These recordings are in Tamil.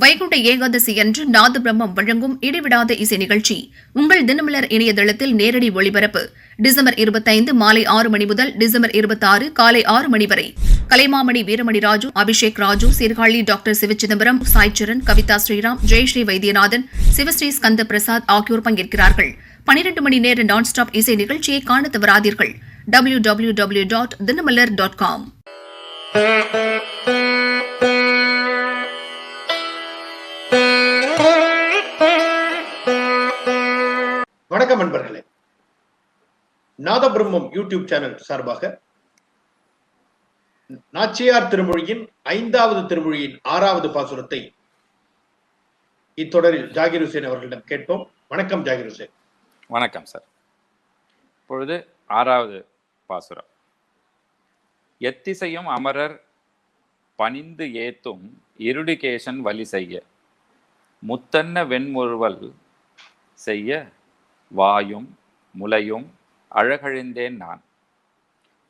வைகுண்ட ஏகாதசி அன்று நாத பிரம்மம் வழங்கும் இடைவிடாத இசை நிகழ்ச்சி. உங்கள் தினமலர் இணையதளத்தில் நேரடி ஒளிபரப்பு. டிசம்பர் இருபத்தைந்து மாலை ஆறு மணி முதல் டிசம்பர் இருபத்தாறு காலை ஆறு மணி வரை. கலைமாமணி வீரமணி ராஜு அபிஷேக் ராஜு சீர்காழி டாக்டர் சிவச்சிதம்பரம் சாய்ச்சரன் கவிதா ஸ்ரீராம் ஜெயஸ்ரீ வைத்தியநாதன் சிவஸ்ரீ ஸ்கந்த பிரசாத் ஆகியோர் பங்கேற்கிறார்கள். பனிரெண்டு மணி நேர நான் ஸ்டாப் இசை நிகழ்ச்சியை காண தவறாதீர்கள். W W W dot Dinamalar dot com Nadabrahmam YouTube channel சார்பாக நாச்சியார் திருமொழியின் ஐந்தாவது திருமொழியின் ஆறாவது பாசுரத்தை இத்தொடரில் ஜாகிர் ஹுசேன் அவர்களிடம் கேட்போம். வணக்கம் ஜாகிர் ஹுசேன். வணக்கம் சார். இப்பொழுது ஆறாவது பாசுரம். எத்திசையும் அமரர் பணிந்து ஏத்தும் இருடிகேஷன் வழி செய்ய. முத்தன்ன வெண்முறுவல் செய்ய வாயும் முலையும் அழகழிந்தேன் நான்.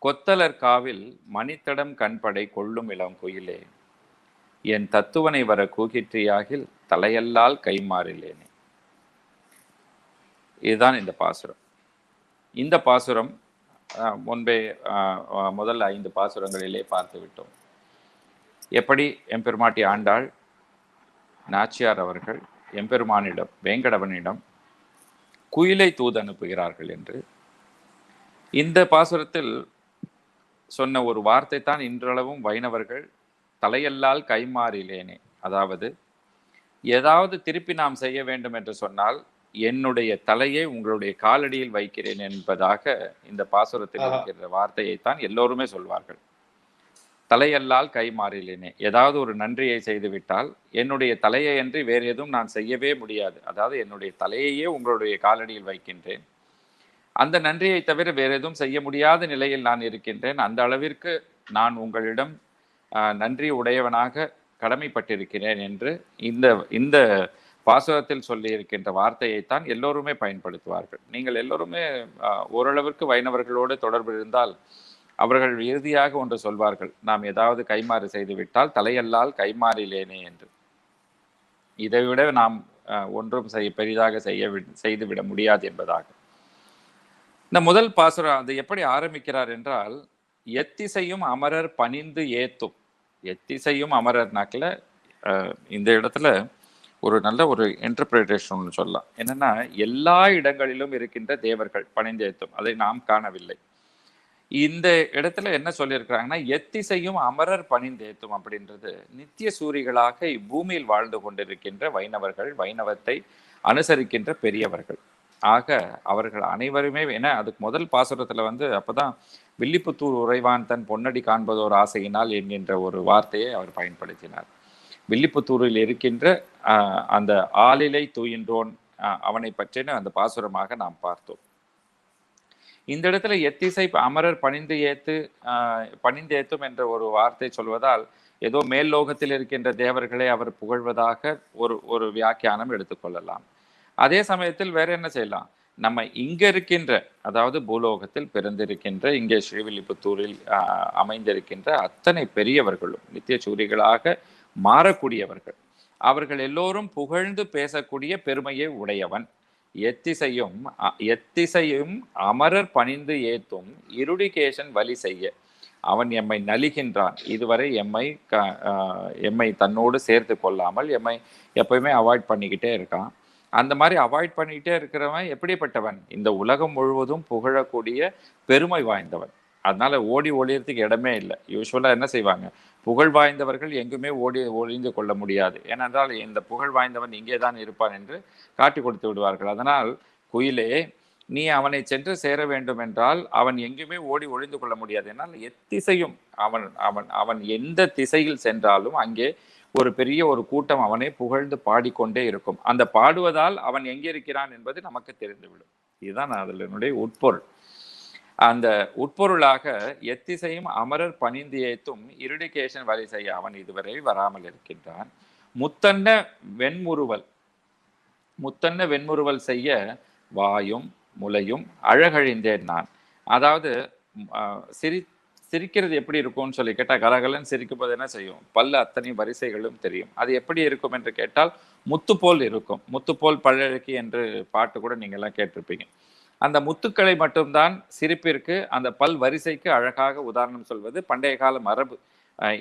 கொத்தலர் காவில் மணித்தடம் கண்படை கொள்ளும் இளம் குயிலே. என் தத்துவனை வர கூகிற்றியாகில் தலையல்லால் கைமாறிலேனே இதுதான் இந்த பாசுரம். இந்த பாசுரம் முன்பே முதல் ஐந்து பாசுரங்களிலே பார்த்து விட்டோம் எப்படி எம்பெருமாட்டி ஆண்டாள் நாச்சியார் அவர்கள் எம்பெருமானிடம் வேங்கடவனிடம் குயிலை தூது அனுப்புகிறார்கள் என்று இந்த பாசுரத்தில் சொன்ன ஒரு வார்த்தை தான் இன்றளவும் வைணவர்கள் தலையல்லால் கைமாறிலேனே அதாவது ஏதாவது திருப்பி நாம் செய்ய வேண்டும் என்று சொன்னால் என்னுடைய தலையை உங்களுடைய காலடியில் வைக்கிறேன் என்பதாக இந்த பாசுரத்தில். இருக்கிற வார்த்தையைத்தான் எல்லோருமே சொல்வார்கள். தலையல்லால் கை மாறிலேனே ஏதாவது ஒரு நன்றியை செய்துவிட்டால் என்னுடைய தலையை அன்றி வேறு எதுவும் நான் செய்யவே முடியாது. அதாவது என்னுடைய தலையையே உங்களுடைய காலடியில் வைக்கின்றேன். அந்த நன்றியை தவிர வேற எதுவும் செய்ய முடியாத நிலையில் நான் இருக்கின்றேன். அந்த அளவிற்கு நான் உங்களிடம் நன்றி உடையவனாக கடமைப்பட்டிருக்கிறேன் என்று இந்த இந்த பாசுரத்தில் சொல்லி இருக்கின்ற வார்த்தையைத்தான் எல்லோருமே பயன்படுத்துவார்கள். நீங்கள் எல்லோருமே ஓரளவிற்கு வைணவர்களோடு தொடர்பு இருந்தால் அவர்கள் இறுதியாக ஒன்று சொல்வார்கள். நாம் ஏதாவது கைமாறு செய்துவிட்டால் தலையல்லால் கைமாறிலேனே என்று. இதைவிட நாம் ஒன்றும் செய்ய பெரிதாக செய்ய செய்துவிட முடியாது என்பதாக. இந்த முதல் பாசுரம் அது எப்படி ஆரம்பிக்கிறார் என்றால் எத்திசையும் அமரர் பணிந்து ஏத்தும். எத்திசையும் அமரர்னாக்கில் இந்த இடத்துல ஒரு நல்ல ஒரு இன்டர்பிரிட்டேஷன் ஒன்று சொல்லலாம். என்னன்னா எல்லா இடங்களிலும் இருக்கின்ற தேவர்கள் பணிந்து ஏத்தும். அதை நாம் காணவில்லை. இந்த இடத்துல என்ன சொல்லியிருக்கிறாங்கன்னா எத்திசையும் அமரர் பணிந்தேத்தும் அப்படின்றது நித்திய சூரிகளாக இப்பூமியில் வாழ்ந்து கொண்டிருக்கின்ற வைணவர்கள் வைணவத்தை அனுசரிக்கின்ற பெரியவர்கள். ஆக அவர்கள் அனைவருமே ஏன்னா அதுக்கு முதல் பாசுரத்துல வந்து அப்பதான் வில்லிப்புத்தூர் உறைவான் தன் பொன்னடி காண்பதோர் ஆசையினால் என்கின்ற ஒரு வார்த்தையை அவர் பயன்படுத்தினார். வில்லிப்புத்தூரில் இருக்கின்ற அந்த ஆளிலை தூயின்றோன் அவனை பற்றின அந்த பாசுரமாக நாம் பார்த்தோம். இந்த இடத்துல எத்திசை அமரர் பணிந்து ஏத்து பணிந்து ஏத்தும் என்ற ஒரு வார்த்தை சொல்வதால் ஏதோ மேல் லோகத்தில் இருக்கின்ற தேவர்களை அவர் புகழ்வதாக ஒரு ஒரு வியாக்கியானம் எடுத்துக்கொள்ளலாம் அதே சமயத்தில் வேற என்ன செய்யலாம்? நம்ம இங்க இருக்கின்ற அதாவது பூலோகத்தில் பிறந்திருக்கின்ற இங்கே ஸ்ரீவில்லிபுத்தூரில் அமைந்திருக்கின்ற அத்தனை பெரியவர்களும் நித்திய சூரிகளாக மாறக்கூடியவர்கள். அவர்கள் எல்லோரும் புகழ்ந்து பேசக்கூடிய பெருமையை உடையவன். எத்திசையும் எத்திசையும் அமரர் பணிந்து ஏத்தும் இருடிகேஷன் வழி செய்ய. அவன் எம்மை நலிகின்றான். இதுவரை எம்மை க எம்மை தன்னோடு சேர்த்து கொள்ளாமல் எம்மை எப்பயுமே அவாய்ட் பண்ணிக்கிட்டே இருக்கான். அந்த மாதிரி அவாய்ட் பண்ணிகிட்டே இருக்கிறவன் எப்படிப்பட்டவன்? இந்த உலகம் முழுவதும் புகழக்கூடிய பெருமை வாய்ந்தவன். அதனால ஓடி ஒளியறதுக்கு இடமே இல்லை. யூஸ்வலாக என்ன செய்வாங்க? புகழ் வாய்ந்தவர்கள் எங்குமே ஓடி ஒளிந்து கொள்ள முடியாது. ஏனென்றால் இந்த புகழ் வாய்ந்தவன் இங்கே தான் இருப்பான் என்று காட்டி கொடுத்து விடுவார்கள். அதனால் குயிலே நீ அவனை சென்று சேர வேண்டும் என்றால் அவன் எங்குமே ஓடி ஒளிந்து கொள்ள முடியாது. என்னால் எத்திசையும் அவன் அவன் அவன் எந்த திசையில் சென்றாலும் அங்கே ஒரு பெரிய ஒரு கூட்டம் அவனை புகழ்ந்து பாடிக்கொண்டே இருக்கும். அந்த பாடுவதால் அவன் எங்கே இருக்கிறான் என்பது நமக்கு தெரிந்துவிடும். இதுதான் அதனுடைய உட்பொருள். அந்த உட்பொருளாக எத்திசையும் அமரர் பணிந்து ஏத்தும் இருடிகேஷன் வரை செய்ய அவன் இதுவரை வராமல் இருக்கின்றான். முத்தன்ன வெண்முறுவல். முத்தன்ன வெண்முறுவல் செய்ய வாயும் முலையும் அழகழிந்தேன் நான். அதாவது சிரி சிரிக்கிறது எப்படி இருக்கும்னு சொல்லி கேட்டால் கலகலன்னு சிரிக்கும் போது என்ன செய்யும்? பல்ல அத்தனை வரிசைகளும் தெரியும். அது எப்படி இருக்கும் என்று கேட்டால் முத்துப்போல் இருக்கும். முத்துப்போல் பழழக்கி என்று பாட்டு கூட நீங்க எல்லாம் கேட்டிருப்பீங்க. அந்த முத்துக்களை மட்டும்தான் சிரிப்பிற்கு அந்த பல் வரிசைக்கு அழகாக உதாரணம் சொல்வது. பண்டைய கால மரபு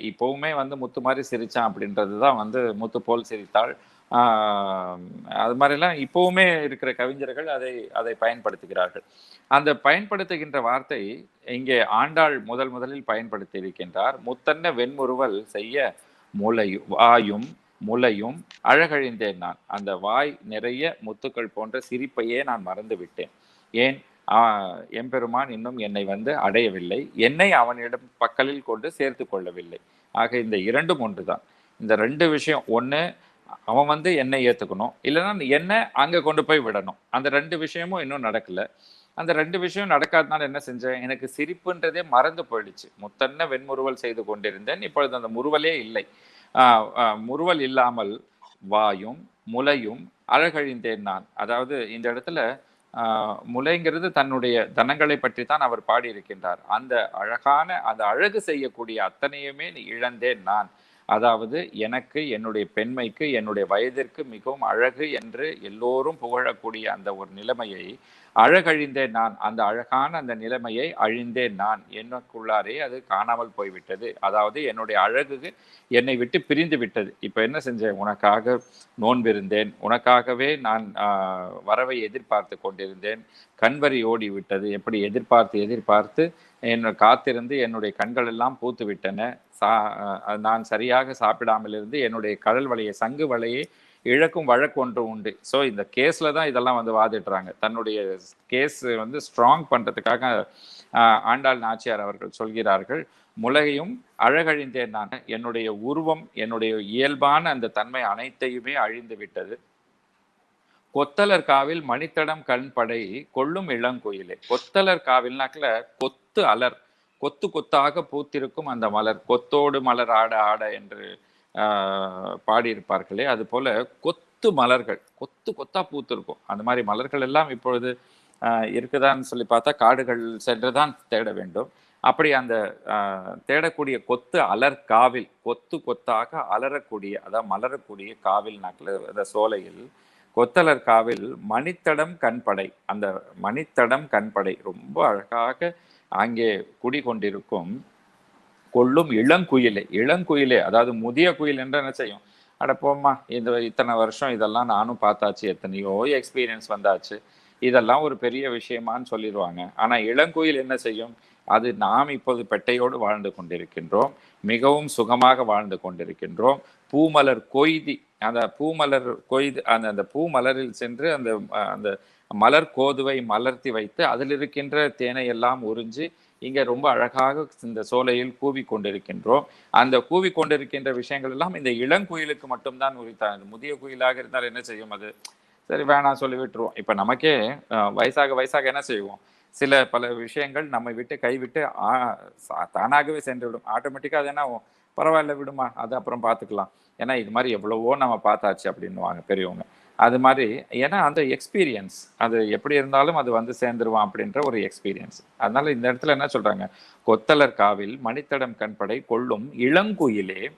இப்போவுமே வந்து முத்து மாதிரி சிரித்தான் அப்படின்றது தான் வந்து முத்து போல் சிரித்தாள். அது மாதிரிலாம் இப்பவுமே இருக்கிற கவிஞர்கள் அதை அதை பயன்படுத்துகிறார்கள். அந்த பயன்படுத்துகின்ற வார்த்தை இங்கே ஆண்டாள் முதல் முதலில் பயன்படுத்தி இருக்கின்றார் முத்தன்ன வெண்முறுவல் செய்ய முலையும் வாயும் முலையும் அழகழிந்தேன் நான். அந்த வாய் நிறைய முத்துக்கள் போன்ற சிரிப்பையே நான் மறந்து விட்டேன். ஏன்? ஆஹ் எம்பெருமான் இன்னும் என்னை வந்து அடையவில்லை. என்னை அவனிடம் பக்கலில் கொண்டு சேர்த்து கொள்ளவில்லை. ஆக இந்த இரண்டும் ஒன்றுதான். இந்த ரெண்டு விஷயம் ஒண்ணு அவன் வந்து என்னை ஏத்துக்கணும். இல்லைன்னா என்னை அங்க கொண்டு போய் விடணும். அந்த ரெண்டு விஷயமும் இன்னும் நடக்கல. அந்த ரெண்டு விஷயம் நடக்காதனால என்ன செஞ்சேன்? எனக்கு சிரிப்புன்றதே மறந்து போயிடுச்சு. முத்தன்ன வெண்முறுவல் செய்து கொண்டிருந்தேன். இப்பொழுது அந்த முறுவலே இல்லை. ஆஹ் முறுவல் இல்லாமல் வாயும் முலையும் அழகழிந்தேன் நான். அதாவது இந்த இடத்துல ஆஹ் முலைங்கிறது தன்னுடைய தனங்களை பற்றி தான் அவர் பாடியிருக்கின்றார். அந்த அழகான அந்த அழகு செய்யக்கூடிய அத்தனையுமே நீ இழந்தேன் நான். அதாவது எனக்கு என்னுடைய பெண்மைக்கு என்னுடைய வயதிற்கு மிகவும் அழகு என்று எல்லோரும் புகழக்கூடிய அந்த ஒரு நிலைமையை அழகழிந்தேன் நான். அந்த அழகான அந்த நிலைமையை அழிந்தேன் நான். எனக்குள்ளாரே அது காணாமல் போய்விட்டது. அதாவது என்னுடைய அழகு என்னை விட்டு பிரிந்து விட்டது. இப்போ என்ன செஞ்சேன்? உனக்காக நோன்பிருந்தேன் உனக்காகவே நான் வரவை எதிர்பார்த்து கொண்டிருந்தேன். கண்வரி ஓடி விட்டது எப்படி எதிர்பார்த்து எதிர்பார்த்து என்னை காத்திருந்து என்னுடைய கண்கள் எல்லாம் பூத்து விட்டன. சா நான் சரியாக சாப்பிடாமல் இருந்து என்னுடைய கடல் வலையை சங்கு வலையை இழக்கும் வழக்கு ஒன்று உண்டு. ஸோ இந்த கேஸ்ல தான் இதெல்லாம் வந்து வாதிடுறாங்க. தன்னுடைய கேஸ் வந்து ஸ்ட்ராங் பண்றதுக்காக ஆண்டாள் நாச்சியார் அவர்கள் சொல்கிறார்கள் முலகையும் அழகழிந்தேன் நான். என்னுடைய உருவம் என்னுடைய இயல்பான அந்த தன்மை அனைத்தையுமே அழிந்து விட்டது. கொத்தலர் காவில் மணித்தடம் கண்படை கொள்ளும் இளங்கோயிலே. கொத்தலர் காவில்னாக்கல கொத்து அலர். கொத்து கொத்தாக பூத்திருக்கும் அந்த மலர். கொத்தோடு மலர் ஆட ஆட என்று பாடியிருப்பார்களே. அது போல கொத்து மலர்கள். கொத்து கொத்தா பூத்திருக்கும். அந்த மாதிரி மலர்கள் எல்லாம் இப்பொழுது இருக்குதான்னு சொல்லி பார்த்தா காடுகள் சென்றுதான் தேட வேண்டும். அப்படி அந்த ஆஹ், தேடக்கூடிய கொத்து அலர் காவில் கொத்து கொத்தாக அலறக்கூடிய அதாவது மலரக்கூடிய காவில்னாக்கல அந்த சோலையில் கொத்தலர் காவில் மணித்தடம் கண்படை. அந்த மணித்தடம் கண்படை ரொம்ப அழகாக அங்கே குடிகொண்டிருக்கும் கொள்ளும் இளங்குயிலே. இளங்குயிலே அதாவது முதிய குயில் என்று என்ன செய்யும்? அட போம்மா இந்த இத்தனை வருஷம் இதெல்லாம் நானும் பார்த்தாச்சு. எத்தனையோ எக்ஸ்பீரியன்ஸ் வந்தாச்சு. இதெல்லாம் ஒரு பெரிய விஷயமான்னு சொல்லிடுவாங்க. ஆனால் இளங்குயில் என்ன செய்யும்? அது நாம் இப்போது பெட்டையோடு வாழ்ந்து கொண்டிருக்கின்றோம். மிகவும் சுகமாக வாழ்ந்து கொண்டிருக்கின்றோம். பூமலர் கொய்தி அந்த பூமலர் கொய்து அந்த அந்த பூமலரில் சென்று அந்த அந்த மலர் கோதுவை மலர்த்தி வைத்து அதில் இருக்கின்ற தேனை எல்லாம் உறிஞ்சு இங்க ரொம்ப அழகாக இந்த சோலையில் கூவி கொண்டிருக்கின்றோம். அந்த கூவி கொண்டிருக்கின்ற விஷயங்கள் எல்லாம் இந்த இளங்குயிலுக்கு மட்டும்தான் உரித்தான் முதிய குயிலாக இருந்தால் என்ன செய்யும் அது? சரி வேணாம் சொல்லி விட்டுருவோம். இப்ப நமக்கே வயசாக வயசாக என்ன செய்வோம்? சில பல விஷயங்கள் நம்மை விட்டு கைவிட்டு ஆ- தானாகவே சென்றுவிடும். ஆட்டோமேட்டிக்காக அது என்ன ஆகும்? பரவாயில்ல விடுமா அது அப்புறம் பார்த்துக்கலாம் ஏன்னா இது மாதிரி எவ்வளவோ நம்ம பார்த்தாச்சு அப்படின்னுவாங்க பெரியவங்க. அது மாதிரி ஏன்னா அந்த எக்ஸ்பீரியன்ஸ் அது எப்படி இருந்தாலும் அது வந்து சேர்ந்துருவான் அப்படின்ற ஒரு எக்ஸ்பீரியன்ஸ் அதனால இந்த இடத்துல என்ன சொல்றாங்க? கொத்தலர் காவில் மணித்தடம் கண்படை கொள்ளும் இளங்குயிலே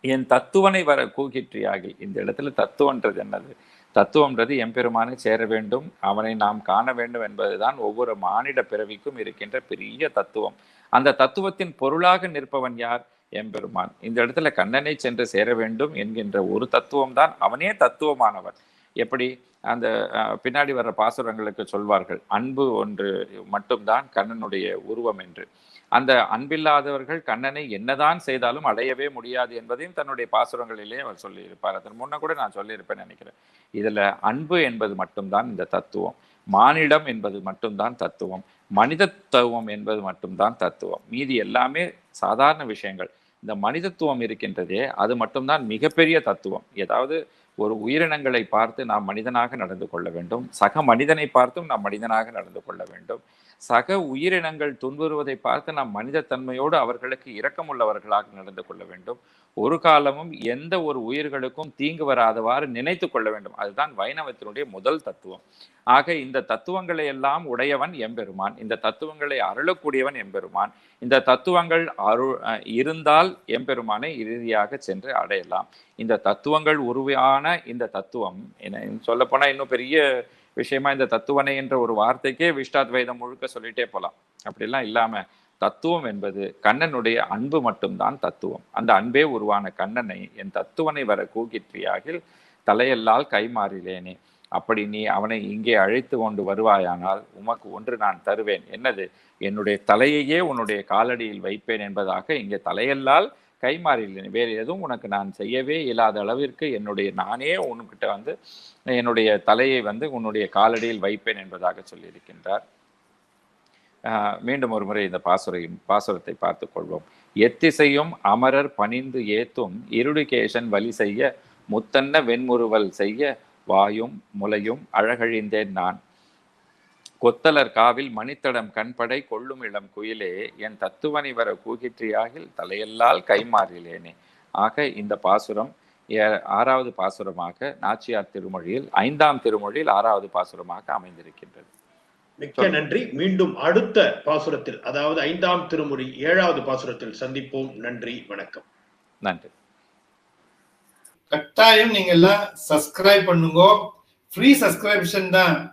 என் தத்துவனை வர கூகிற்றியாகில். இந்த இடத்துல தத்துவன்றது என்னது? தத்துவம்ன்றது எம்பெருமானை சேர வேண்டும் அவனை நாம் காண வேண்டும் என்பதுதான் ஒவ்வொரு மானிட பிறவிக்கும் இருக்கின்ற பெரிய தத்துவம். அந்த தத்துவத்தின் பொருளாக நிற்பவன் யார்? எம்பெருமான். இந்த இடத்துல கண்ணனை சென்று சேர வேண்டும் என்கின்ற ஒரு தத்துவம்தான் அவனே தத்துவமானவன். எப்படி? அந்த பின்னாடி வர்ற பாசுரங்களுக்கு சொல்வார்கள் அன்பு ஒன்று மட்டும்தான் கண்ணனுடைய உருவம் என்று. அந்த அன்பில்லாதவர்கள் கண்ணனை என்னதான் செய்தாலும் அடையவே முடியாது என்பதையும் தன்னுடைய பாசுரங்களிலே அவர் சொல்லியிருப்பார். அதன் முன்ன கூட நான் சொல்லியிருப்பேன் நினைக்கிறேன். இதில் அன்பு என்பது மட்டும்தான் இந்த தத்துவம். மானிடம் என்பது மட்டும்தான் தத்துவம். மனிதத்துவம் என்பது மட்டும்தான் தத்துவம். மீதி எல்லாமே சாதாரண விஷயங்கள். இந்த மனிதத்துவம் இருக்கின்றதே அது மட்டும்தான் மிகப்பெரிய தத்துவம். ஏதாவது ஒரு உயிரினங்களை பார்த்து நாம் மனிதனாக நடந்து கொள்ள வேண்டும். சக மனிதனை பார்த்தும் நாம் மனிதனாக நடந்து கொள்ள வேண்டும். சக உயிரினங்கள் துன்புறுவதை பார்த்து நாம் மனிதத்தன்மையோடு அவர்களுக்கு இரக்கமுள்ளவர்களாக நடந்து கொள்ள வேண்டும். ஒரு காலமும் எந்த ஒரு உயிர்களுக்கும் தீங்கு வராதவாறு நினைத்து கொள்ள வேண்டும். அதுதான் வைணவத்தினுடைய முதல் தத்துவம். ஆக இந்த தத்துவங்களை எல்லாம் உடையவன் எம்பெருமான். இந்த தத்துவங்களை அருளக்கூடியவன் எம்பெருமான். இந்த தத்துவங்கள் அருள் அஹ், இருந்தால் எம்பெருமானை இறுதியாக சென்று அடையலாம். இந்த தத்துவங்கள் உருவான இந்த தத்துவம். என்ன சொல்லப்போனால் இன்னும் பெரிய விஷயமா இந்த தத்துவனை என்ற ஒரு வார்த்தைக்கே விஷ்டாத்வைதம் முழுக்க சொல்லிட்டே போகலாம் அப்படிலாம் இல்லாமல் தத்துவம் என்பது கண்ணனுடைய அன்பு மட்டும்தான் தத்துவம். அந்த அன்பே உருவான கண்ணனை என் தத்துவனை வர கூகிற்றியாகில் தலையல்லால் கைமாறிலேனே அப்படி நீ அவனை இங்கே அழைத்து கொண்டு வருவாயானால் உமக்கு ஒன்று நான் தருவேன். என்னது? என்னுடைய தலையையே உன்னுடைய காலடியில் வைப்பேன் என்பதாக இங்கே தலையல்லால் கைமாறிலேன் வேறு எதுவும் உனக்கு நான் செய்யவே இல்லாத அளவிற்கு என்னுடைய நானே உன்கிட்ட வந்து என்னுடைய தலையை வந்து உன்னுடைய காலடியில் வைப்பேன் என்பதாக சொல்லியிருக்கின்றார். மீண்டும் ஒரு முறை இந்த பாசுரையும் பாசுரத்தை பார்த்து கொள்வோம். எத்திசையும் அமரர் பணிந்து ஏத்தும் இருடிகேஷன் வழி செய்ய முத்தன்ன வெண்முறுவல் செய்ய வாயும் முலையும் அழகழிந்தேன் நான். கொத்தலர் காவில் மணித்தடம் கண்படை கொள்ளும் இளம் குயிலே என் தத்துவனை வர கூகிற்றியாகில் தலையெல்லால் கைமாறிலேனே ஆக இந்த பாசுரம் ஆறாவது பாசுரமாக நாச்சியார் திருமொழியில் ஐந்தாம் திருமொழியில் ஆறாவது பாசுரமாக அமைந்திருக்கின்றது. மிக்க நன்றி. மீண்டும் அடுத்த பாசுரத்தில் அதாவது ஐந்தாம் திருமுறை ஏழாவது பாசுரத்தில் சந்திப்போம். நன்றி வணக்கம். நன்றி. கட்டாயம் நீங்க எல்லாம் சப்ஸ்கிரைப் பண்ணுங்க. ஃப்ரீ சப்ஸ்கிரிப்ஷன் தான்.